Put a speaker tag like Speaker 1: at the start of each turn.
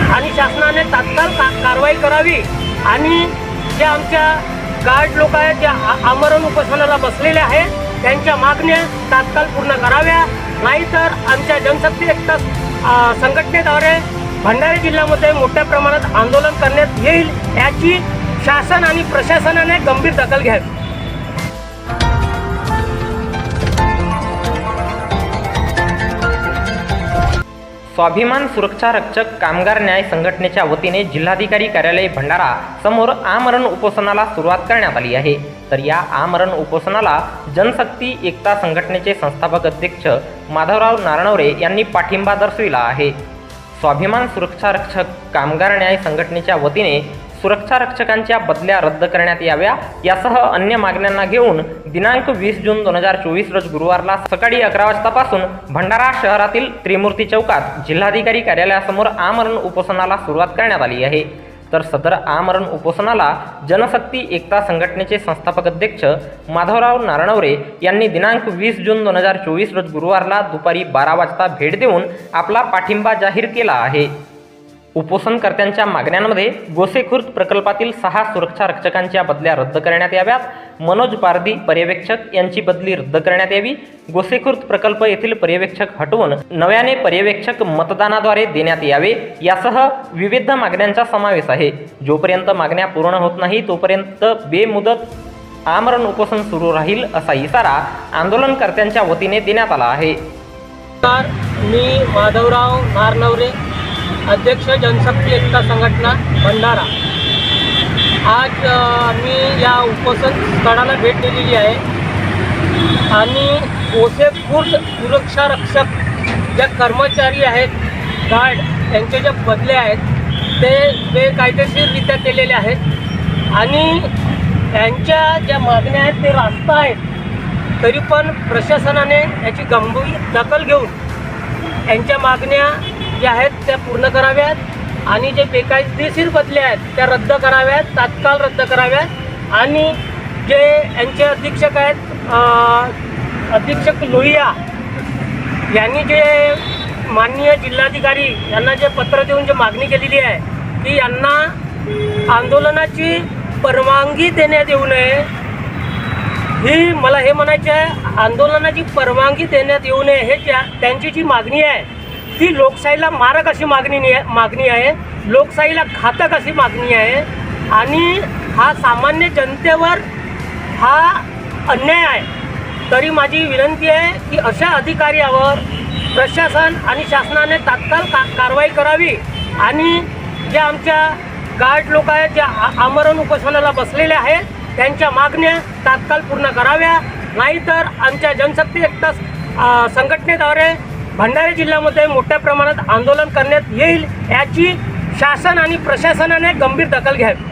Speaker 1: आणि शासनाने तात्काळ का कारवाई करावी. आणि जे आमच्या गार्ड लोक आहेत जे आ- आमरण उपोषणाला बसलेले आहेत त्यांच्या मागण्या तात्काळ पूर्ण कराव्या. नाहीतर आमच्या जनशक्ती एकता संघटनेद्वारे भंडारा जिल्ह्यामध्ये मोठ्या प्रमाणात आंदोलन करण्यात येईल याची शासन आणि प्रशासनाने गंभीर दखल घ्यावी.
Speaker 2: स्वाभिमान सुरक्षा रक्षक कामगार न्याय संघटनेच्या वतीने जिल्हाधिकारी कार्यालय भंडारा समोर आमरण उपोषणाला सुरुवात करण्यात आली आहे. तर या आमरण उपोषणाला जनशक्ती एकता संघटनेचे संस्थापक अध्यक्ष माधवराव नारणवरे यांनी पाठिंबा दर्शविला आहे. स्वाभिमान सुरक्षा रक्षक कामगार न्याय संघटनेच्या वतीने सुरक्षा रक्षकांच्या बदल्या रद्द करण्यात याव्या यासह अन्य मागण्यांना घेऊन दिनांक वीस जून दोन हजार चोवीस रोज गुरुवारला सकाळी अकरा वाजतापासून भंडारा शहरातील त्रिमूर्ती चौकात जिल्हाधिकारी कार्यालयासमोर आमरण उपोषणाला सुरुवात करण्यात आली आहे. तर सदर आमरण उपोषणाला जनशक्ती एकता संघटनेचे संस्थापक अध्यक्ष माधवराव नारणवरे यांनी दिनांक वीस जून दोन हजार चोवीस रोज गुरुवारला दुपारी बारा वाजता भेट देऊन आपला पाठिंबा जाहीर केला आहे. उपोषणकर्त्यांच्या मागण्यांमध्ये गोसेखुर्द प्रकल्पातील सहा सुरक्षा रक्षकांच्या बदल्या रद्द करण्यात याव्यात. मनोज पारधी पर्यवेक्षक यांची बदली रद्द करण्यात यावी. गोसेखुर्द प्रकल्प येथील पर्यवेक्षक हटवून नव्याने पर्यवेक्षक मतदानाद्वारे देण्यात यावे. यासह विविध मागण्यांचा समावेश आहे. जोपर्यंत मागण्या पूर्ण होत नाही तोपर्यंत बेमुदत आमरण उपोषण सुरू राहील असा इशारा आंदोलनकर्त्यांच्या वतीने देण्यात आला आहे.
Speaker 1: मी माधवराव नारनवरे अध्यक्ष जनशक्ती एकता संघटना भंडारा. आज मी या उपोषण स्थळाला भेट दिलेली आहे. आणि ओसेखुर्द सुरक्षा रक्षक ज्या कर्मचारी आहेत गार्ड त्यांचे ज्या बदले आहेत ते बेकायदेशीररित्या केलेले आहेत. आणि त्यांच्या ज्या मागण्या आहेत ते रास्त आहेत. तरी पण प्रशासनाने याची गंभीर दखल घेऊन त्यांच्या मागण्या ज्या आहेत त्या पूर्ण कराव्यात आणि जे बेकायदेशीर बदले आहेत त्या रद्द कराव्यात तात्काळ रद्द कराव्यात. आणि जे यांचे अधीक्षक आहेत अधीक्षक लोहिया यांनी जे माननीय जिल्हाधिकारी यांना जे पत्र देऊन जे मागणी केलेली आहे की यांना आंदोलनाची परवानगी देण्यात येऊ नये. ही मला हे म्हणायचे आहे आंदोलनाची परवानगी देण्यात येऊ नये हे त्यांची जी मागणी आहे ती लोकशाहीला मारक अशी मागणी मागणी आहे. लोकशाहीला घातक अशी मागणी आहे. आणि हा सामान्य जनतेवर हा अन्याय आहे. तरी माझी विनंती आहे की अशा अधिकाऱ्यावर प्रशासन आणि शासनाने तात्काळ का कारवाई करावी. आणि जे आमच्या गार्ड लोक आहेत ज्या आमरण उपोषणाला बसलेले आहेत त्यांच्या मागण्या तात्काळ पूर्ण कराव्या. नाहीतर आमच्या जनशक्ती एकता संघटनेद्वारे भंडारा जिल्ह्यामध्ये मोठ्या प्रमाणात आंदोलन करण्यात येईल याची शासन आणि प्रशासनाने गंभीर दखल घ्यावी.